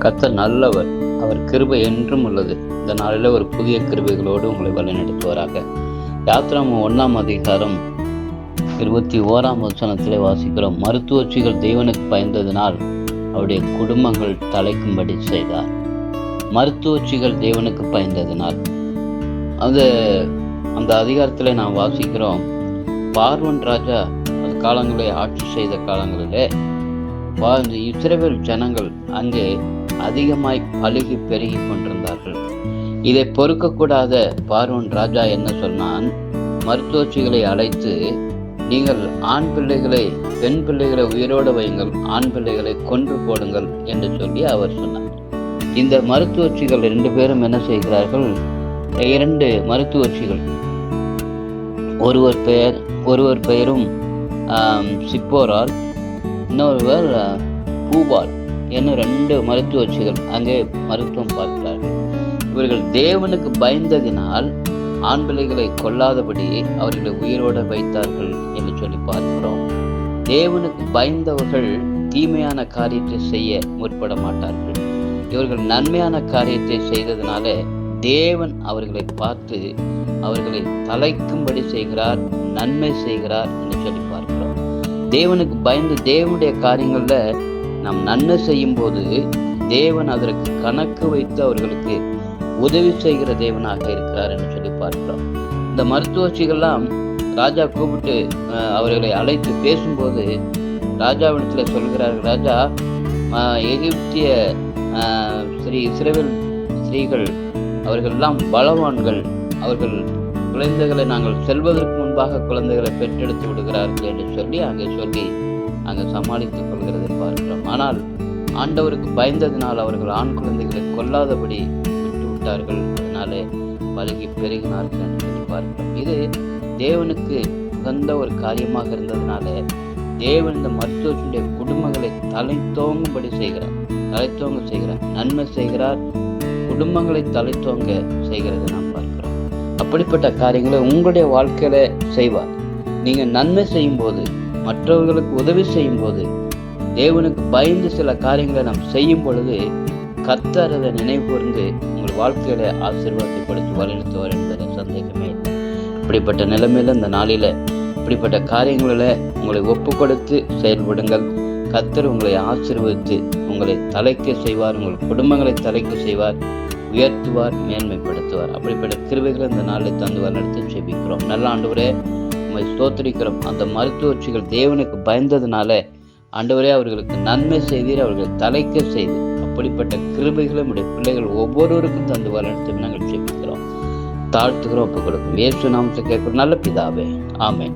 கத்த நல்லவர். அவர் கிருபை என்றும் உள்ளது. இந்த நாளில் ஒரு புதிய கிருபைகளோடு உங்களை வழிநடத்துவாராக. யாத்ராம ஒன்றாம் அதிகாரம் இருபத்தி ஓராம் வசனத்தில் வாசிக்கிறோம். மருத்துவச்சிகள் தேவனுக்கு பயந்ததினால் அவருடைய குடும்பங்கள் தலைக்கும்படி செய்தார். மருத்துவச்சிகள் தேவனுக்கு பயந்ததினால். அந்த அந்த அதிகாரத்தில் நாம் வாசிக்கிறோம். பார்வன் ராஜா அந்த காலங்களை ஆட்சி செய்த காலங்களிலே வாழ்ந்த இஸ்ரேல் ஜனங்கள் அங்கே அதிகமாய் பழுகி பெருகி கொண்டிருந்தார்கள். இதை பொறுக்கக்கூடாத பார்வன் ராஜா என்ன சொன்னான்? மருத்துவச்சிகளை அழைத்து நீங்கள் ஆண் பிள்ளைகளை பெண் பிள்ளைகளை உயிரோடு வையுங்கள் ஆண் பிள்ளைகளை கொன்று போடுங்கள் என்று சொல்லி அவர் சொன்னார். இந்த மருத்துவச்சிகள் ரெண்டு பேரும் என்ன செய்கிறார்கள்? இரண்டு மருத்துவச்சிகள். ஒருவர் பெயர் ஒருவர் பெயரும் சிப்போரால் இன்னொருவர் பூபால் என்ன ரெண்டு மருத்துவச்சிகள் அங்கே மருத்துவம் பார்க்கிறார்கள் இவர்கள் தேவனுக்கு பயந்ததினால் ஆண் பிள்ளைகளை கொல்லாதபடி அவர்களை உயிரோடு வைத்தார்கள் என்று சொல்லி பார்க்கிறோம். தேவனுக்கு பயந்தவர்கள் தீமையான காரியத்தை செய்ய முற்பட மாட்டார்கள். இவர்கள் நன்மையான காரியத்தை செய்ததுனால தேவன் அவர்களை பார்த்து அவர்களை தலைக்கும்படி செய்கிறார் நன்மை செய்கிறார் என்று சொல்லி பார்க்கிறோம். தேவனுக்கு பயந்து தேவனுடைய காரியங்களில் நாம் நன்மை செய்யும் போது தேவன் அதற்கு கணக்கு வைத்து அவர்களுக்கு உதவி செய்கிற தேவனாக இருக்கிறார் என்று சொல்லி பார்க்கிறோம். இந்த மருத்துவச்சிகள்லாம் ராஜா கூப்பிட்டு அவர்களை அழைத்து பேசும்போது ராஜாவிடத்தில் சொல்கிறார்கள் ராஜா எகிப்திய ஸ்ரீ இஸ்ரேல் ஸ்ரீகள் அவர்கள்லாம் பலவான்கள். அவர்கள் குழந்தைகளை நாங்கள் செல்வதற்கு முன்பாக குழந்தைகளை பெற்றெடுத்து விடுகிறார்கள் என்று சொல்லி அங்கே சொல்லி அங்கே சமாளித்துக் கொள்கிறதை பார்க்கிறோம். ஆனால் ஆண்டவருக்கு பயந்ததினால் அவர்கள் ஆண் குழந்தைகளை கொல்லாதபடி விட்டு விட்டார்கள். அதனாலே பழகி பெருகினார்கள் என்று சொல்லி பார்க்கிறோம். இது தேவனுக்கு உகந்த ஒரு காரியமாக இருந்ததுனால தேவன் இந்த மருத்துவத்தினுடைய குடும்பங்களை தலைத்தோங்கும்படி செய்கிறார். தலைத்தோங்க செய்கிறார். நன்மை செய்கிறார். குடும்பங்களை தலைத்தோங்க செய்கிறது நாம் பார்க்கிறோம். அப்படிப்பட்ட காரியங்களை உங்களுடைய வாழ்க்கையில செய்வார். நீங்க நன்மை செய்யும் போது மற்றவர்களுக்கு உதவி செய்யும் போது தேவனுக்கு பயந்து சில காரியங்களை நாம் செய்யும் பொழுது கத்தர் அதை நினைவு கூர்ந்து உங்கள் வாழ்க்கையில ஆசீர்வாதப்படுத்தி வழிநடத்துவார் என்பது சந்தேகமே இல்லை. இப்படிப்பட்ட நிலைமையில இந்த நாளில இப்படிப்பட்ட காரியங்களில் உங்களை ஒப்பு கொடுத்து செயல்படுங்கள். கத்தர் உங்களை ஆசீர்வதித்து உங்களை தலைக்க செய்வார் உங்கள் குடும்பங்களை தலைக்க செய்வார். உயர்த்துவார் மேன்மைப்படுத்துவார். அப்படிப்பட்ட கிருவைகளை இந்த நாளில் தந்து வழிநடத்தி செபிக்கிறோம். நல்ல ஆண்டவரே உங்களை ஸ்தோத்திரிக்கிறோம். அந்த மருத்துவச்சிகள் தேவனுக்கு பயந்ததுனால ஆண்டவரே அவர்களுக்கு நன்மை செய்தீர் அவர்கள் தலைக்க செய்து அப்படிப்பட்ட கிருபைகளை நம்முடைய பிள்ளைகள் ஒவ்வொருவருக்கும் தந்து வளர்த்து நாங்கள் ஜெபிக்கிறோம் தாழ்த்துகிறோம் ஒப்புக் கொடுக்கும் இயேசு நாமத்தை கேட்கிறோம் நல்ல பிதாவே ஆமேன்.